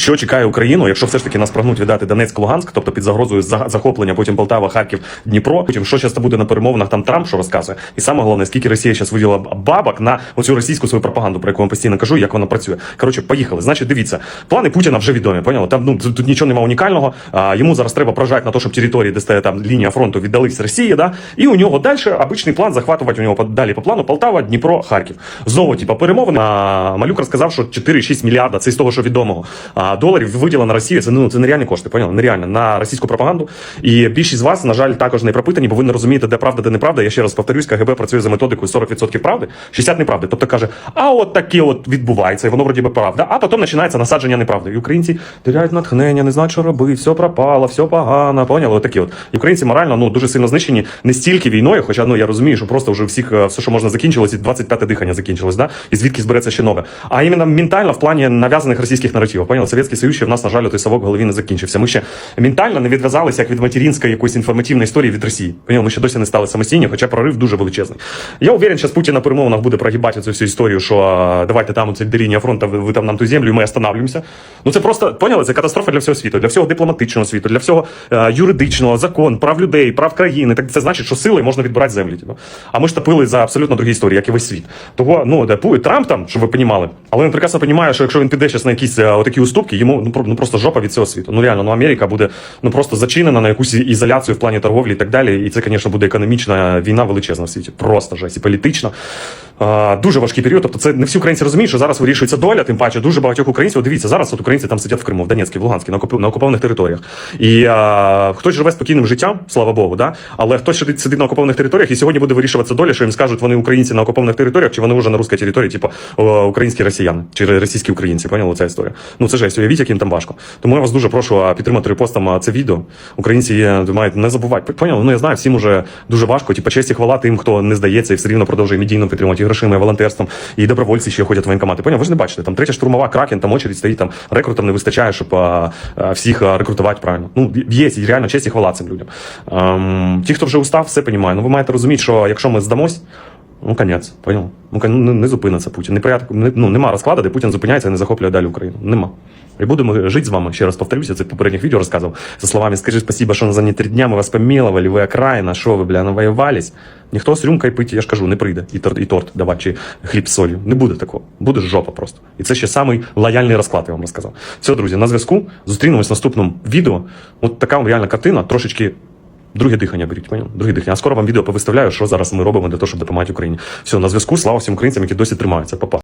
що чекає Україну, якщо все ж таки нас прагнуть віддати Донецьк, Луганськ, тобто під загрозою за- захоплення, потім Полтава, Харків, Дніпро. Потім що зараз буде на перемовинах, там Трамп що розказує. І саме головне, скільки Росія зараз виділа бабок на оцю російську свою пропаганду, про яку я постійно кажу, як вона працює. Коротше, поїхали. Значить, дивіться, плани Путіна вже відомі. Поняли? Там ну тут нічого немає унікального. А, йому зараз треба прожати на те, щоб території, де стоїть там лінія фронту, віддались Росії. Да? І у нього далі обичний план захватувати у нього далі по плану Полтава, Дніпро, Харків. Знову, типа, перемовини. А, Малюк розказав, що 4-6 мільярда, це з того, що відомого а, доларів виділено на Росію. Це ну це нереальні кошти, поняли? Нереально на російську пропаганду. І більшість з вас, на жаль, також не пропитані, бо ви не розумієте, де правда, де неправда. Я ще раз повторюсь, КГБ працює за методикою 40% правди, 60% неправди. Тобто каже, а от таке от відбувається, і воно вроді би правда. А потім починається насадження неправди. І українці теряють натхнення, не знають, що робити, все пропало, все погано. Поняли? Отакі от. І українці морально ну дуже сильно знищені не стільки війною, хоча ну я розумію, що просто вже всіх е, все, що можна закінчилось, і 25-те дихання закінчилось, да? І звідки збереться ще нове. А іменно ментально в плані нав'язаних російських наративів. Поняли? Совєтський Союз ще в нас, на жаль, той совок в голові не закінчився. Ми ще ментально не відв'язалися як від материнської якоїсь інформативної історії від Росії. Поняли? Ми ще досі не стали самостійні, хоча прорив дуже величезний. Я уверен, що Путін на перемовинах буде прогибати цю всю історію, що давайте там де лінія фронту, ви, там нам ту землю, і ми останавливаємося. Ну це просто поняли, це катастрофа для всього світу, для всього дипломатичного світу, для всього е, юридичного, закон, прав людей, прав країни. Так це значить, що силою можна відбирати землі. Типу. А ми ж топили за абсолютно другі історії, як і весь світ. Того, ну де Трамп там, щоб ви понімали, але він прекрасно розуміє, що якщо він піде зараз на якісь е, отакі уступки, йому ну, ну просто жопа від цього світу. Ну реально, ну Америка буде ну просто зачинена на якусь ізоляцію в плані торговлі і так далі. І це, звісно, буде економічна війна величезна в світі. Просто жесть і політична. Дуже важкий період. Тобто, це не всі українці розуміють, що зараз вирішується доля. Тим паче, дуже багатьох українців. Дивіться, зараз от українці там сидять в Криму, в Донецькій, в Луганській, на, на окупованих територіях. І а, хтось живе спокійним життям, слава Богу, да? але хтось сидить, на окупованих територіях, і сьогодні буде вирішуватися доля, що їм скажуть, вони українці на окупованих територіях, чи вони вже на русській території, типу українські росіяни, чи російські українці. Поняли ця історія? Ну це жесть, уявіть, як їм там важко. Тому я вас дуже прошу підтримати репостом це відео. Українці мають не забувати. Поняли? Ну я знаю, всім уже дуже важко. Типу, честь і хвала тим, хто не здається і все рівно продовжує медійно підтримувати грошима, волонтерством, і добровольці ще ходять в воєнкомати. Поняв, Ви ж не бачите, там третя штурмова кракен, там очередь стоїть, там рекрутам не вистачає, щоб а, а, всіх рекрутувати правильно. Ну є реально честь і хвала цим людям. Ем, ті, хто вже устав, все понімає. Ну ви маєте розуміти, що якщо ми здамось. Ну, конець, поняв? Ну, не, не зупиниться Путін. Не, ну, нема розкладу, де Путін зупиняється і не захоплює далі Україну. Нема. І будемо жити з вами. Ще раз повторюся, це попередніх відео розказував. За словами, скажи спасибо, що за не три дня ми вас помилували, ви окраїна, що ви, бля, навоювались. Ніхто з рюмкою пити, я ж кажу, не прийде. І торт, і торт давати, чи хліб з солью. Не буде такого. Буде жопа просто. І це ще самий лояльний розклад, я вам розказав. Все, друзі, на зв'язку. Зустрінемось в наступному відео. От така реальна картина, трошечки Друге дихання беріть, понял? Друге дихання. А скоро вам відео повиставляю, що зараз ми робимо для того, щоб допомагати Україні. Все, на зв'язку. Слава всім українцям, які досі тримаються. Па-па.